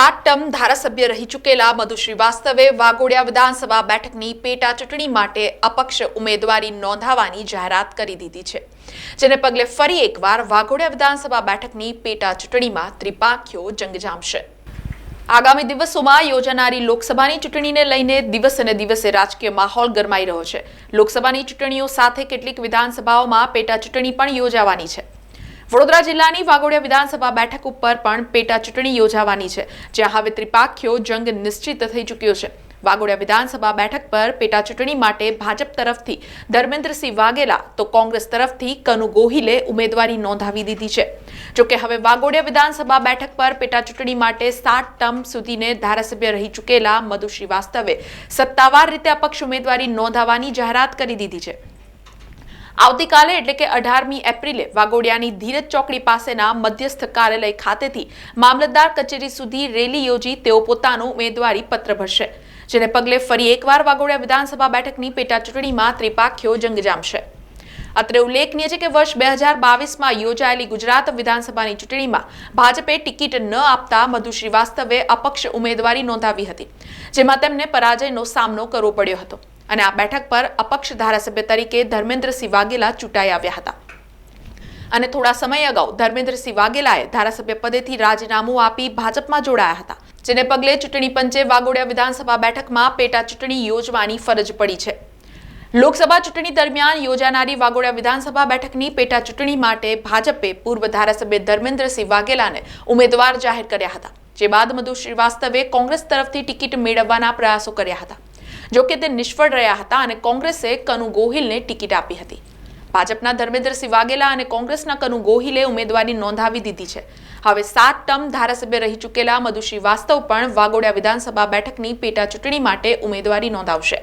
સાત ટર્મ ધારાસભ્ય રહી ચૂકેલા મધુ શ્રીવાસ્તવે વાઘોડિયા વિધાનસભા બેઠકની પેટા ચૂંટણી માટે અપક્ષ ઉમેદવારી નોંધાવાની જાહેરાત કરી દીધી છે. જેને પગલે ફરી એકવાર વાઘોડિયા વિધાનસભા બેઠકની પેટા ચૂંટણીમાં ત્રિપાંખીઓ જંગ જામશે આગામી દિવસોમાં યોજાનારી લોકસભાની ચૂંટણીને લઈને દિવસ અને દિવસે રાજકીય માહોલ ગરમાઈ રહ્યો છે. લોકસભાની ચૂંટણીઓ સાથે કેટલીક વિધાનસભાઓમાં પેટા ચૂંટણી પણ યોજાવાની છે. વડોદરા જિલ્લાની વાગોડિયા વિધાનસભા બેઠક ઉપર પણ પેટા ચૂંટણી યોજાવાની છે, જ્યાં હવે ત્રિપાખ્યો જંગ નિશ્ચિત થઈ ચૂક્યો છે. વાગોડિયા વિધાનસભા બેઠક પર પેટા ચૂંટણી માટે ભાજપ તરફથી ધર્મેન્દ્રસિંહ વાઘેલા તો કોંગ્રેસ તરફથી કનુ ગોહિલે ઉમેદવારી નોંધાવી દીધી છે. જોકે હવે વાઘોડિયા વિધાનસભા બેઠક પર પેટા ચૂંટણી માટે સાત ટર્મ સુધીને ધારાસભ્ય રહી ચૂકેલા મધુ શ્રીવાસ્તવે સત્તાવાર રીતે અપક્ષ ઉમેદવારી નોંધાવવાની જાહેરાત કરી દીધી છે. આવતીકાલે એટલે કે અઢારમી એપ્રિલે વાગોડિયાની ધીરજ ચોકડી પાસેના મધ્યસ્થ કાર્યાલય ખાતેથી મામલતદાર કચેરી સુધી રેલી યોજી તેઓ પોતાનું ઉમેદવારી પત્ર ભરશે, જેને પગલે ફરી એકવાર વાગોડિયા વિધાનસભા બેઠકની પેટા ચૂંટણીમાં ત્રિપાખ્યો જંગ જામશે અત્રે ઉલ્લેખનીય છે કે વર્ષ બે હજાર બાવીસમાં યોજાયેલી ગુજરાત વિધાનસભાની ચૂંટણીમાં ભાજપે ટિકિટ ન આપતા મધુ શ્રીવાસ્તવે અપક્ષ ઉમેદવારી નોંધાવી હતી, જેમાં તેમને પરાજયનો સામનો કરવો પડ્યો હતો. અને આ બેઠક પર અપક્ષ ધારાસભ્ય તરીકે ધર્મેન્દ્રસિંહ વાઘેલા ચૂંટાઈ આવ્યા હતા. અને થોડા સમય અગાઉ ધર્મેન્દ્રસિંહ વાઘેલાએ ધારાસભ્ય પદેથી રાજીનામું આપી ભાજપમાં જોડાયા હતા, જેને પગલે ચૂંટણી પંચે વાગોડિયા વિધાનસભા બેઠકમાં પેટા ચૂંટણી યોજવાની ફરજ પડી છે. લોકસભા ચૂંટણી દરમિયાન યોજાનારી વાગોડિયા વિધાનસભા બેઠકની પેટા ચૂંટણી માટે ભાજપે પૂર્વ ધારાસભ્ય ધર્મેન્દ્રસિંહ વાઘેલાને ઉમેદવાર જાહેર કર્યા હતા, જે બાદ મધુ શ્રીવાસ્તવે કોંગ્રેસ તરફથી ટિકિટ મેળવવાના પ્રયાસો કર્યા હતા. જોકે તે નિષ્ફળ રહ્યા હતા અને કોંગ્રેસે કનુ ગોહિલને ટિકિટ આપી હતી. ભાજપના ધર્મેન્દ્રસિંહ વાઘેલા અને કોંગ્રેસના કનુ ગોહિલે ઉમેદવારી નોંધાવી દીધી છે. હવે સાત ટર્મ ધારાસભ્ય રહી ચૂકેલા મધુ શ્રીવાસ્તવ પણ વાગોડિયા વિધાનસભા બેઠકની પેટા ચૂંટણી માટે ઉમેદવારી નોંધાવશે.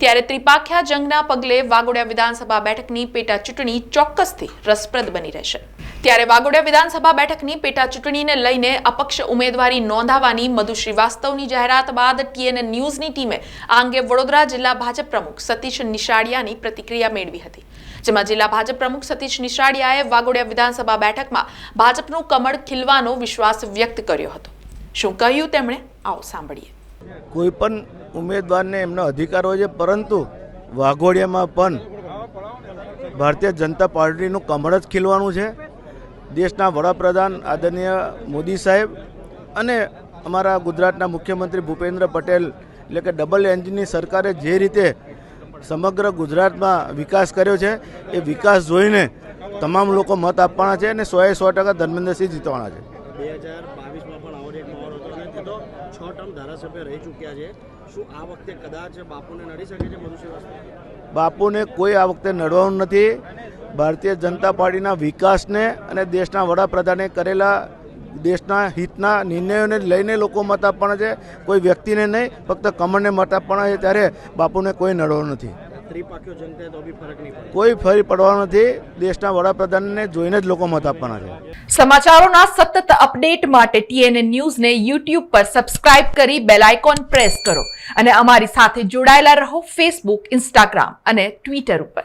ત્યારે ત્રિપાખ્યા જંગના પગલે વાગોડિયા વિધાનસભા બેઠકની પેટા ચૂંટણી ચોક્કસથી રસપ્રદ બની રહેશે. ત્યારે વાગોડિયા વિધાનસભા બેઠકની પેટા ચૂંટણીને લઈને અપક્ષ ઉમેદવારી નોંધાવવાની મધુ શ્રીવાસ્તવની જાહેરાત બાદ ટીએન ન્યૂઝની ટીમે આ અંગે વડોદરા જિલ્લા ભાજપ પ્રમુખ સતીશ નિશાળિયાની પ્રતિક્રિયા મેળવી હતી. જેમાં જિલ્લા ભાજપ પ્રમુખ સતીશ નિશાળિયાએ વાગોડિયા વિધાનસભા બેઠકમાં ભાજપનું કમળ ખીલવાનો વિશ્વાસ વ્યક્ત કર્યો હતો. શું કહ્યું તેમણે? આવો સાંભળીએ. કોઈ પણ ઉમેદવારને એમનો અધિકાર હોય છે, પરંતુ વાઘોડિયામાં પણ ભારતીય જનતા પાર્ટીનું કમળ જ ખીલવાનું છે. દેશના વડાપ્રધાન આદરણીય મોદી સાહેબ અને અમારા ગુજરાતના મુખ્યમંત્રી ભૂપેન્દ્ર પટેલ એટલે કે ડબલ એન્જિનની સરકારે જે રીતે સમગ્ર ગુજરાતમાં વિકાસ કર્યો છે એ વિકાસ જોઈને તમામ લોકો મત આપવાના છે અને સોએ સો ટકા ધર્મેન્દ્રસિંહ જીતવાના છે. બે હજાર બાવીસમાં પણ આવો જ એક હતો અને તે તો છ ટર્મ ધારાસભ્ય રહી ચૂક્યા છે. શું આ વખતે કદાચ બાપુને નડી શકે છે મધુ બાપુને કોઈ આ વખતે નડવાનું નથી. ભારતીય જનતા પાર્ટીના વિકાસને અને દેશના વડાપ્રધાને કરેલા દેશના હિતના નિર્ણયોને લઈને લોકો મત આપવાના છે. કોઈ વ્યક્તિને નહીં, ફક્ત કમળને મત આપવાના છે ત્યારે બાપુને કોઈ નડવો નથી. કોઈ ફરી પડવા નથી. દેશના વડાપ્રધાનને જોઈને જ લોકો મત આપવાના છે. સમાચારોના સતત અપડેટ માટે ટીએનએ ન્યૂઝને યુટ્યુબ પર સબસ્ક્રાઇબ કરી બેલ આઇકોન પ્રેસ કરો અને અમારી સાથે જોડાયેલા રહો ફેસબુક, ઇન્સ્ટાગ્રામ અને ટ્વિટર ઉપર.